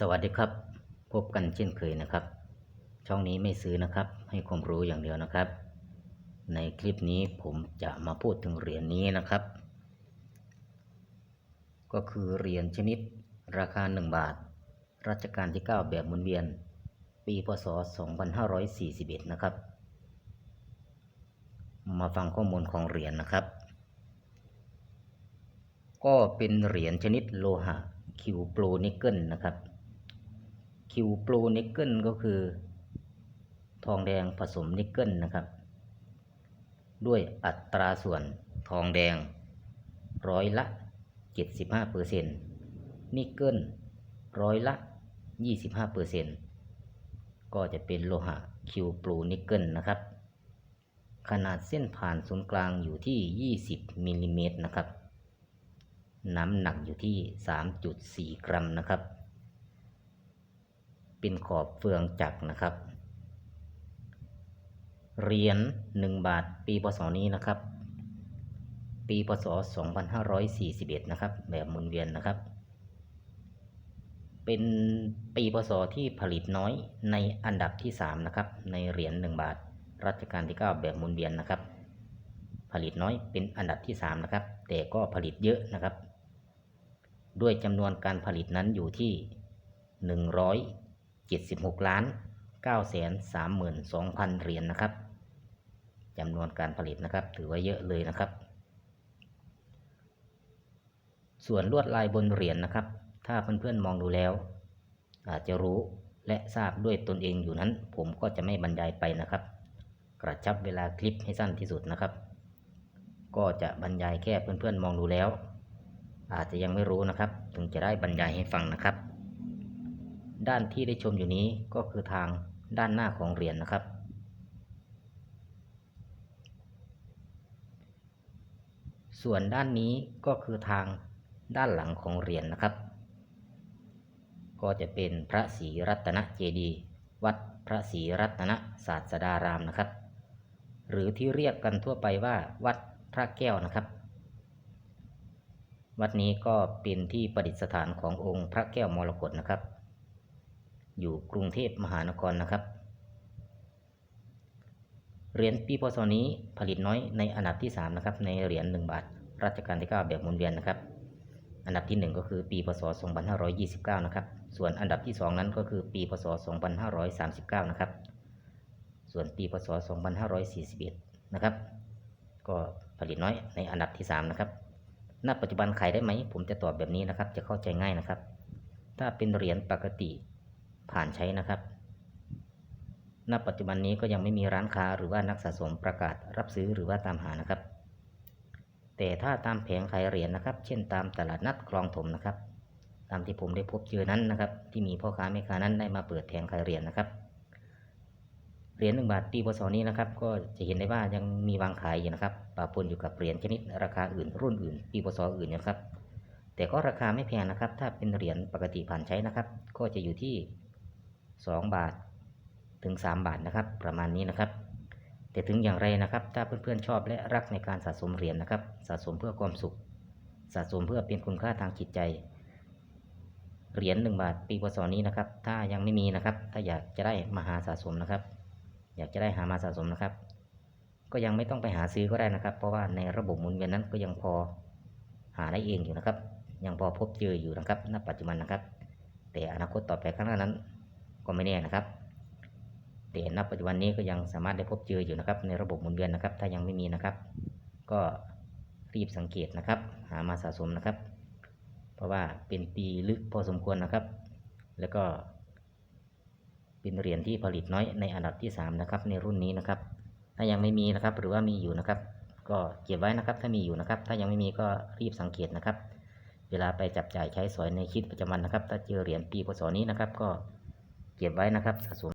สวัสดีครับ พบกันเช่นเคยนะครับ ช่องนี้ไม่ซื้อนะครับ ให้ความรู้อย่างเดียวนะครับ ในคลิปนี้ผมจะมาพูดถึงเหรียญนี้นะครับ ก็คือเหรียญชนิดราคา 1 บาท รัชกาลที่ 9 แบบหมุนเวียน ปีพศ 2541 นะครับ มาฟังข้อมูลของเหรียญนะครับ ก็เป็นเหรียญชนิดโลหะคิวโปรนิกเกิลนะครับ คิวโปรนิกเกิลก็คือ ทองแดงผสมนิกเกิลนะครับ ด้วยอัตราส่วนทองแดงร้อยละ 75เปอร์เซ็นต์นิกเกิลร้อยละ 25เปอร์เซ็นต์ก็จะเป็นโลหะคิวโปรนิกเกิลนะครับ ขนาดเส้นผ่านศูนย์กลางอยู่ที่ 20มิลลิเมตรนะครับ น้ำหนักอยู่ที่ 3.4 กรัมนะครับ เป็นขอบเฟืองจักรนะครับเหรียญ1บาท ปีพศนี้นะครับ ปีพศ 2541 นะครับ แบบหมุนเวียนนะครับ เป็นปีพศที่ผลิตน้อยในอันดับที่ 3 นะครับ ในเหรียญ1บาท รัชกาลที่ 9 แบบหมุนเวียนนะครับ ผลิตน้อยเป็นอันดับที่ 3 นะครับ แต่ก็ผลิตเยอะนะครับ ด้วยจำนวนการผลิตนั้นอยู่ที่ 76 ล้าน9แสน32,000 เหรียญนนะครับจำนวนการผลิตนะครับ ถือว่าเยอะเลยนะครับ ส่วนลวดลายบนเหรียญนนะครับ ถ้าเพื่อนๆมองดูแล้ว อาจจะรู้และทราบด้วยตนเองอยู่นั้น ผมก็จะไม่บรรยายไปนะครับ กระชับเวลาคลิปให้สั้นที่สุดนะครับ ก็จะบรรยายแค่เพื่อนๆมองดูแล้ว อาจจะยังไม่รู้นะครับ ถึงจะได้บรรยายให้ฟังนะครับ ด้านที่ได้ชมอยู่นี้ก็คือทางด้านหน้าของเหรียญนนะครับ ส่วนด้านนี้ก็คือทางด้านหลังของเหรียญนนะครับ ก็จะเป็นพระศรีรัตนเจดีย์วัดพระศรีรัตนศาสดารามนะครับ หรือที่เรียกกันทั่วไปว่าวัดพระแก้วนะครับวัดนี้ก็เป็นที่ประดิษฐานขององค์พระแก้วมรกตนะครับ อยู่กรุงเทพมหานครนะครับ เหรียญปีพศนี้ผลิตน้อยในอันดับที่ 3 นะครับ ในเหรียญ1บาทรัชกาลที่ 9 แบบหมุนเวียนนะครับ อันดับที่ 1 ก็คือปีพศ 2529 นะครับ ส่วนอันดับที่ 2 นั้นก็คือปีพศ 2539 นะครับ ส่วนปีพศ 2541 นะครับ ก็ผลิตน้อยในอันดับที่ 3 นะครับ ณ ปัจจุบันขายได้ไหม ผมจะตอบแบบนี้นะครับ จะเข้าใจง่ายนะครับ ถ้าเป็นเหรียญปกติ ผ่านใช้นะครับ ณ ปัจจุบันนี้ก็ยังไม่มีร้านค้าหรือว่านักสะสมประกาศรับซื้อหรือว่าตามหานะครับ แต่ถ้าตามแผงขายเหรียญนะครับ เช่นตามตลาดนัดคลองถมนะครับ ตามที่ผมได้พบเจอนั้นนะครับ ที่มีพ่อค้าแม่ค้านั้นได้มาเปิดแผงขายเหรียญนะครับ เหรียญหนึ่งบาทปีพศนี้นะครับ ก็จะเห็นได้ว่ายังมีวางขายอยู่นะครับปะปนอยู่กับเหรียญชนิดราคาอื่นรุ่นอื่นปีพศอื่นนะครับแต่ก็ราคาไม่แพงนะครับ ถ้าเป็นเหรียญปกติผ่านใช้นะครับ ก็จะอยู่ที่ 2 บาทถึง 3 บาทนะครับ ประมาณนี้นะครับ แต่ถึงอย่างไรนะครับ ถ้าเพื่อนๆชอบและรักในการสะสมเหรียญนะครับ สะสมเพื่อความสุข สะสมเพื่อเป็นคุณค่าทางจิตใจ เหรียญ1บาทปีพศนี้นะครับ ถ้ายังไม่มีนะครับ ถ้าอยากจะได้มาหาสะสมนะครับ อยากจะได้หามาสะสมนะครับ ก็ยังไม่ต้องไปหาซื้อก็ได้นะครับ เพราะว่าในระบบหมุนเวียนนั้นก็ยังพอหาได้เองอยู่นะครับ ยังพอพบเจออยู่นะครับ ณ ปัจจุบันนะครับ แต่อนาคตต่อไปข้างหน้านั้น ก็ไม่แน่นะครับแต่ณปัจจุบันนี้ก็ยังสามารถได้พบเจออยู่นะครับ ในระบบหมุนเวียนนะครับ ถ้ายังไม่มีนะครับ ก็รีบสังเกตนะครับ หามาสะสมนะครับ เพราะว่าเป็นปีลึกพอสมควรนะครับ แล้วก็ เป็นเหรียญที่ผลิตน้อยในอันดับที่ 3 นะครับ ในรุ่นนี้นะครับ ถ้ายังไม่มีนะครับ หรือว่ามีอยู่นะครับ ก็เก็บไว้นะครับ ถ้ามีอยู่นะครับ ถ้ายังไม่มีก็รีบสังเกตนะครับ เวลาไปจับจ่ายใช้สอยในชีวิตประจำวันนะครับ ถ้าเจอเหรียญปีพศนี้นะครับ ก็ เก็บไว้นะครับสะสม